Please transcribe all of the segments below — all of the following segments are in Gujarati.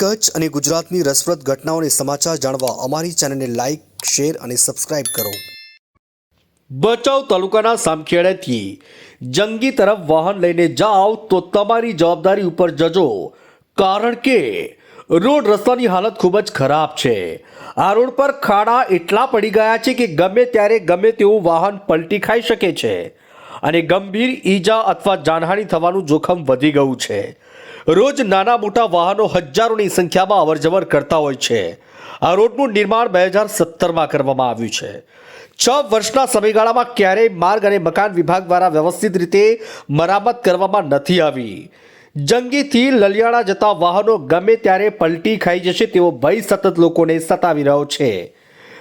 કચ્છ અને ગુજરાતની રસપ્રદ ઘટનાઓને સમાચાર જાણવા અમારી ચેનલને લાઇક શેર અને સબસ્ક્રાઇબ કરો. ભચાઉ તાલુકાના સામખેડાથી જંગી તરફ વાહન લઈને જાઓ તો તમારી જવાબદારી ઉપર જજો. કારણ કે રોડ રસ્તાની હાલત ખૂબ જ ખરાબ છે. આ રોડ પર ખાડા એટલા પડી ગયા છે કે ગમે ત્યારે ગમે તેવું વાહન પલટી ખાઈ શકે છે. અને ગંભીર ઈજા અથવા જાનહાનિ થવાનું જોખમ વધી ગયું છે. રોજ નાના મોટા વાહનો હજારોની સંખ્યામાં અવરજવર કરતા હોય છે. આ રોડનું નિર્માણ બે હજાર સત્તરમાં કરવામાં આવ્યું છે. છ વર્ષના સમયગાળામાં ક્યારેય માર્ગ અને મકાન વિભાગ દ્વારા વ્યવસ્થિત રીતે મરામત કરવામાં નથી આવી. જંગીથી લલિયાળા જતા વાહનો ગમે ત્યારે પલટી ખાઈ જશે તેવો ભય સતત લોકોને સતાવી રહ્યો છે.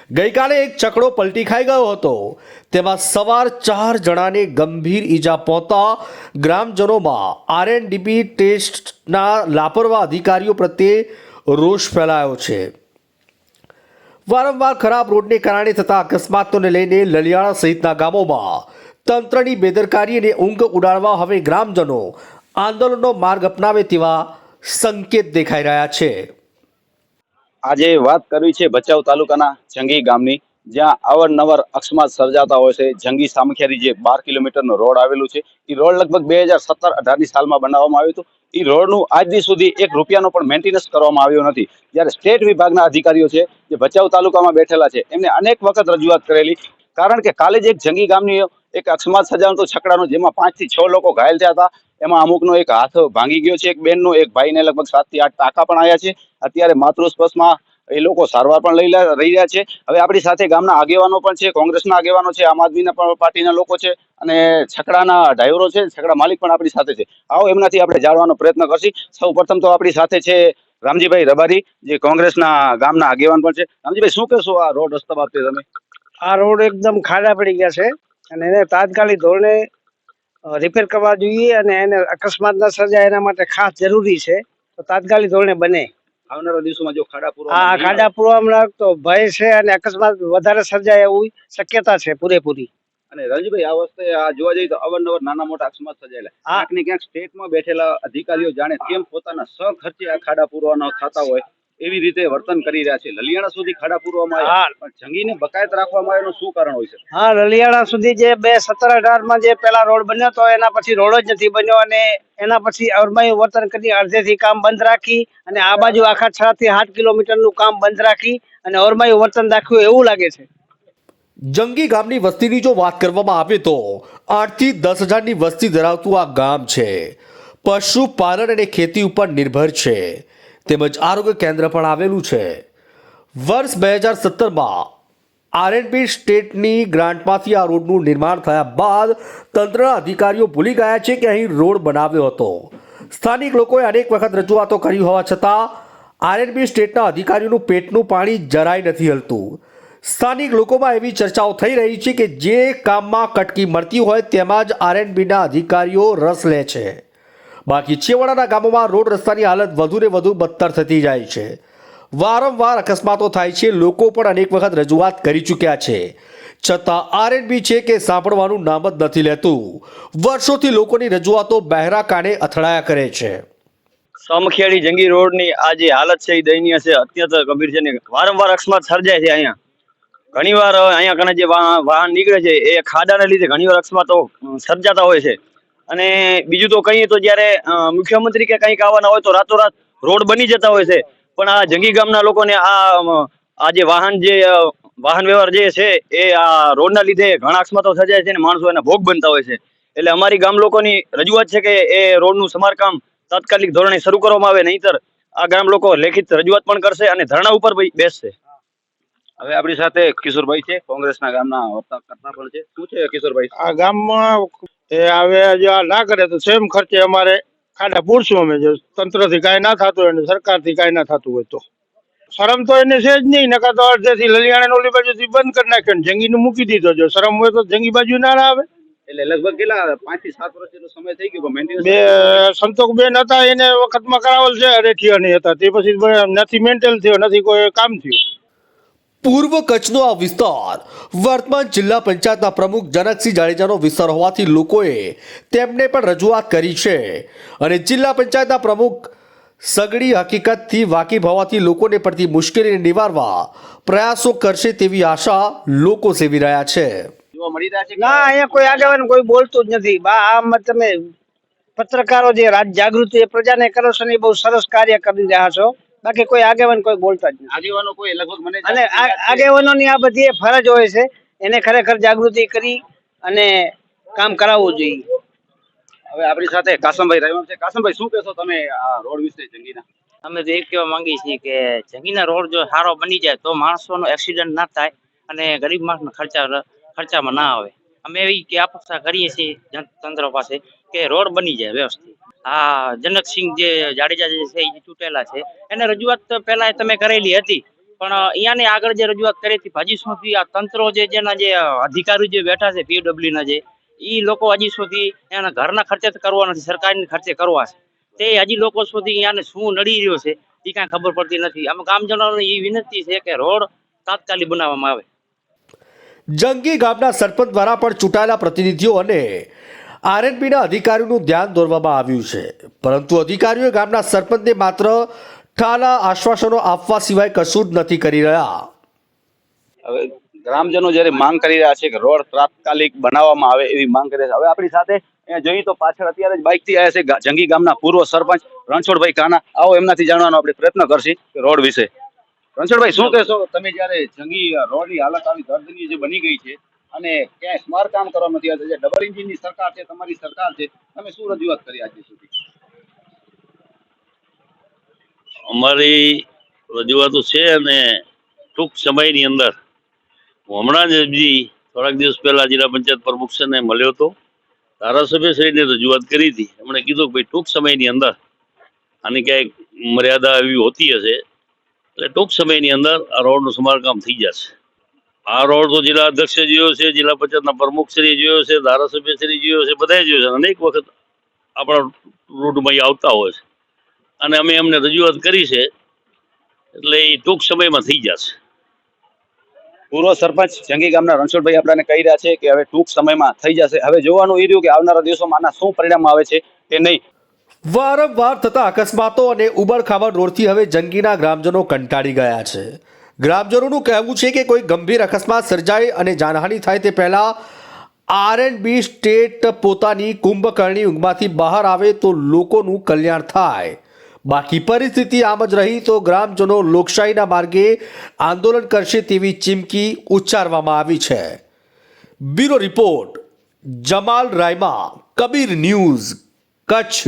ગઈકાલે એક ચકડો પલટી ખાઈ ગયો હતો. તેમાં સવાર ચાર જણાને ગંભીર ઈજા પહોંચતા ગ્રામજનોમાં આરએનડીપી ટેસ્ટના લાપરવા અધિકારીઓ પ્રત્યે રોષ ફેલાયો છે. વારંવાર ખરાબ રોડને કારણે થતા અકસ્માતોને લઈને લલિયાણા સહિતના ગામોમાં તંત્રની બેદરકારી અને ઊંઘ ઉડાડવા હવે ગ્રામજનો આંદોલનનો માર્ગ અપનાવે તેવા સંકેત દેખાઈ રહ્યા છે. આજે વાત કરવી છે ભચાઉ તાલુકાના જંગી ગામની, જ્યાં અવારનવાર અકસ્માત સર્જાતા હોય છે. જંગી સામખિયારી જે બાર કિલોમીટરનો રોડ આવેલું છે એ રોડ લગભગ બે હજાર સત્તર અઢારની સાલમાં બનાવવામાં આવ્યું હતું. એ રોડનું આજ દી સુધી એક રૂપિયાનો પણ મેન્ટેનન્સ કરવામાં આવ્યો નથી. જ્યારે સ્ટેટ વિભાગના અધિકારીઓ છે, જે ભચાઉ તાલુકામાં બેઠેલા છે, એમને અનેક વખત રજૂઆત કરેલી કારણ કે કાલે જ એક જંગી ગામની એક અકસ્માત સર્જાયો હતો છકડાનો, જેમાં પાંચથી છ લોકો ઘાયલ થયા હતા. એમાં અમુકનો એક હાથ ભાંગી ગયો છે, એક બેનનો, એક ભાઈને લગભગ સાતથી આઠ ટાંકા પણ આવ્યા છે. અત્યારે માતૃસ્પર્શમાં એ લોકો સારવાર પણ લઈ રહી રહ્યા છે. હવે આપણી સાથે ગામના આગેવાનો પણ છે, કોંગ્રેસના આગેવાનો છે, આમ આદમીના પાર્ટીના લોકો છે અને છકડાના ડ્રાઈવરો છે, છકડા માલિક પણ આપણી સાથે છે. આવો એમનાથી આપણે જાણવાનો પ્રયત્ન કરશી. સૌ પ્રથમ તો આપણી સાથે છે રામજીભાઈ રબારી, જે કોંગ્રેસના ગામના આગેવાન પણ છે. રામજીભાઈ, શું કહેશો આ રોડ રસ્તા બાબતે તમે? આ રોડ એકદમ ખાડા પડી ગયા છે અને એને તાત્કાલિક ધોરણે રિપેર કરવા જોઈએ અને એને અકસ્માત ન સર્જાય એના માટે ખાસ જરૂરી છે. તો તાત્કાલિક ધોરણે બને. આવનારા દિવસોમાં જો ખાડા પૂરવા આ ખાડા પૂરવામાં તો ભય છે અને અકસ્માત વધારે સર્જાય એવી શક્યતા છે પૂરેપૂરી. અને રણજીભાઈ આ વખતે આ જોવા જઈએ તો અવારનવાર નાના મોટા અકસ્માત સર્જાયેલા. હા. ક્યાંક ને ક્યાંક સ્ટેટમાં બેઠેલા અધિકારીઓ જાણે કેમ પોતાના સ ખર્ચે આ ખાડા પૂરવાના થતા હોય. એવી રીતે વર્તન કરી રહ્યા છે. લલિયાણા સુધી ખાડા પૂરવામાં આવ્યા. પણ જંગીને બકાયત રાખવામાં આવ્યાનું શું કારણ હોય છે? હા લલિયાણા સુધી જે બે સત્તર અઢારમાં જે પેલા રોડ બન્યો તો એના પછી રોડ જ નથી બન્યો અને એના પછી અરમાયું વર્તન કરી અડધેથી કામ બંધ રાખી અને આ બાજુ આખા છ થી આઠ કિલોમીટરનું કામ બંધ રાખી અને અરમાયું વર્તન રાખ્યું એવું લાગે છે. જંગી ગામની વસ્તીની જો વાત કરવામાં આવે તો આઠથી દસ હજારની વસ્તી ધરાવતું આ ગામ છે. પશુપાલન અને ખેતી ઉપર નિર્ભર છે. તેમજ આરોગ્ય કેન્દ્ર પણ આવેલું છે. વર્ષ બે હજાર સત્તરમાં આરએનપી સ્ટેટની ગ્રાન્ટમાંથી આ રોડનું નિર્માણ થયા બાદ તંત્રના અધિકારીઓ ભૂલી ગયા છે કે અહીં રોડ બનાવ્યો હતો. સ્થાનિક લોકોએ અનેક વખત રજૂઆતો કરી હોવા છતાં આરએનબી સ્ટેટના અધિકારીઓનું પેટનું પાણી જરાય નથી હલતું. સ્થાનિક લોકોમાં એવી ચર્ચાઓ થઈ રહી છે કે જે કામમાં કટકી મળતી હોય તેમાં જ આરએનબીના અધિકારીઓ રસ લે છે. બાકી છેવાડાના ગામોમાં રોડ રસ્તાની હાલત વધુને વધુ બદતર થતી જાય છે. વારંવાર અકસ્માતો થાય છે. લોકો પણ અનેક વખત રજૂઆત કરી ચૂક્યા છે. છતાં આરએનબી છે કે સાંભળવાનું નામ જ નથી લેતું. વર્ષોથી લોકોની રજૂઆતો બહેરા કાને અથડાયા કરે છે. સમખેડી જંગી રોડની આ જે હાલત છે એ દયનીય છે. અત્યંત ગંભીર છે ને વારંવાર અકસ્માત સર્જાય છે અહીંયા. ઘણીવાર અહીંયા કને જે વાહ- વાહન નીકળે છે એ ખાડાને લીધે ઘણીવાર અકસ્માતો સર્જાતા હોય છે. અને બીજું તો કહીએ તો જ્યારે મુખ્યમંત્રી કે કંઈક આવવાના હોય તો રાતોરાત રોડ બની જતા હોય છે. પણ આ જંગી ગામના લોકોને આ આ જે વાહન જે વાહન વ્યવહાર જે છે એ આ રોડના લીધે ઘણા અકસ્માતો સર્જાય છે અને માણસો એના ભોગ બનતા હોય છે. એટલે અમારી ગામ લોકોની રજૂઆત છે કે એ રોડનું સમારકામ તાત્કાલિક ધોરણે શરૂ કરવામાં આવે નહીતર આ ગામ લોકો લેખિત રજૂઆત પણ કરશે અને ધરણા ઉપર બેસશે. હવે આપણી સાથે કિશોરભાઈ છે કોંગ્રેસના ગામના વર્તા કરતા પણ છે. શું છે કિશોરભાઈ? આ ગામમાં એ હવે જો આ ના કરે તો સેમ ખર્ચે અમારે ખાડા પૂરશું અમે. જો તંત્રથી કાંઈ ના થતું હોય અને સરકારથી કાંઈ ના થતું હોય તો. શરમ તો એને છે જ નહીં નકા તો અડધેથી લલિયાણા ઓલી બાજુથી બંધ કરી નાખ્યો જંગીનું મૂકી દીધો. જો શરમ હોય તો જંગી બાજુ ના આવે એટલે લગભગ કેટલા પાંચથી સાત વર્ષ જેટલો સમય થઈ ગયો બે સંતોકબેન હતા એને વખતમાં કરાવેલ છે અરેઠિયા નહીં હતા. તે પછી નથી મેન્ટેલ થયો નથી કોઈ કામ થયું. પૂર્વ કચ્છનો આ વિસ્તાર. વર્તમાન જિલ્લા પંચાયતના પ્રમુખ જનકસિંહ જાડેજાનો વિસ્તાર હોવાથી લોકોએ તેમને પણ રજૂઆત કરી છે. અને જિલ્લા પંચાયતના પ્રમુખ સગડી હકીકતથી વાકેફ હોવાથી લોકોને પડતી મુશ્કેલીને નિવારવા પ્રયાસો કરશે તેવી આશા લોકો સેવી રહ્યા છે. જોવા મળી રહ્યા છે કે ના અહીંયા કોઈ આગેવાન કોઈ બોલતું જ નથી. બા આમ તમે પત્રકારો જે રાજ જાગૃતિ એ પ્રજાને કરો છો ને એ બહુ સરસ કાર્ય કરી રહ્યા છો. બાકી કોઈ આગેવાન કોઈ બોલતા જ નહીં આગેવાનો કોઈ લગભગ મને અને આ- આગેવાનોની આ બધી ફરજ હોય છે એને ખરેખર જાગૃતિ કરી અને કામ કરાવવું જોઈએ. હવે આપણી સાથે કાસમભાઈ રહેવાનું છે. કાસમભાઈ શું કહેશો તમે આ રોડ વિશે જંગીના? અમે તો એ કહેવા માંગીએ છીએ કે જંગીના રોડ જો સારો બની જાય તો માણસોનો એક્સિડન્ટ ના થાય અને ગરીબ માણસનો ખર્ચા ખર્ચામાં ના આવે. અમે એવી કે અપેક્ષા કરીએ છીએ તંત્ર પાસે કે રોડ બની જાય વ્યવસ્થિત. હા જનકસિંહ જે જાડેજા જે છે એ ચૂંટેલા છે. એને રજૂઆત પહેલા તમે કરેલી હતી. પણ અહીંયાને આગળ જે રજૂઆત કરી હતી હજી સુધી આ તંત્રો જે જેના જે અધિકારીઓ જે બેઠા છે પીડબ્લ્યુ જે એ લોકો હજી સુધી એના ઘરના ખર્ચે કરવા નથી, સરકારની ખર્ચે કરવા છે. તે હજી લોકો સુધી અહીંયાને શું નડી રહ્યો છે એ કાંઈ ખબર પડતી નથી. આમ ગામજનોને એ વિનંતી છે કે રોડ તાત્કાલિક બનાવવામાં આવે. જંગી ગામના સરપંચ દ્વારા પણ ચૂંટાયેલા પ્રતિનિધિઓ અને આરએનબીના અધિકારીઓનું ધ્યાન દોરવામાં આવ્યું છે. પરંતુ અધિકારીઓ ગામના સરપંચને માત્ર ઠાલા આશ્વાસનો આપવા સિવાય કશું જ નથી કરી રહ્યા. હવે ગ્રામજનો જ્યારે માંગ કરી રહ્યા છે કે રોડ તાત્કાલિક બનાવવામાં આવે એવી માંગ કરી રહ્યા છે. હવે આપણી સાથે અહીંયા જોઈએ તો પાછળ અત્યારે જ બાઇકથી આવ્યા છે જંગી ગામના પૂર્વ સરપંચ રણછોડભાઈ કાના. આવો એમનાથી જાણવાનો આપણે પ્રયત્ન કરશી રોડ વિશે. રણછોડભાઈ, શું કહેશો? તમે જ્યારે જંગી રોડની હાલત આવી દર્દનીય જે બની ગઈ છે અને ક્યાંય સ્માર કામ કરવા નથી આવતા જે ડબલ એન્જિનની સરકાર છે, તમારી સરકાર છે. તમે શું રજૂઆત કરી આજે સુધી? અમારી રજૂઆતો છે અને ટૂંક સમયની અંદર હમણાં જ થોડાક દિવસ પહેલા જિલ્લા પંચાયત પ્રમુખ છે ને મળ્યો હતો. ધારાસભ્યશ્રીને રજૂઆત કરી હતી. એમણે કીધું કે ભાઈ ટૂંક સમયની અંદર આની ક્યાંક મર્યાદા એવી હોતી હશે. એટલે ટૂંક સમયની અંદર આ રોડનું સમારકામ થઈ જશે. આ રોડ તો જિલ્લા અધ્યક્ષે જોયો છે જિલ્લા પંચાયતના પ્રમુખશ્રી જોયો છે ધારાસભ્યશ્રી જોયો છે બધાએ જોયો છે. અનેક વખત આપણા રૂટમાં આવતા હોય છે. અને અમે એમને રજૂઆત કરી છે એટલે એ ટૂંક સમયમાં થઈ જશે. પૂર્વ સરપંચ જંગી ગામના રણછોડભાઈ આપણને કહી રહ્યા છે કે હવે ટૂંક સમયમાં થઈ જશે. હવે જોવાનું એ રહ્યું કે આવનારા દિવસોમાં આના શું પરિણામ આવે છે કે નહીં. વારંવાર થતા અકસ્માતો અને ઉબડખાબડ રોડથી હવે જંગીના ગ્રામજનો કંટાળી ગયા છે. ગ્રામજનોનું કહેવું છે કે કોઈ ગંભીર અકસ્માત સર્જાય અને જાનહાનિ થાય તે પહેલાં આર એન્ડ બી સ્ટેટ પોતાની કુંભકર્ણી ઊંઘમાંથી બહાર આવે તો લોકોનું કલ્યાણ થાય. બાકી પરિસ્થિતિ આમ જ રહી તો ગ્રામજનો લોકશાહીના માર્ગે આંદોલન કરશે તેવી ચીમકી ઉચ્ચારવામાં આવી છે. Bureau report, Jamal Rayma, Kabir news, Kutch.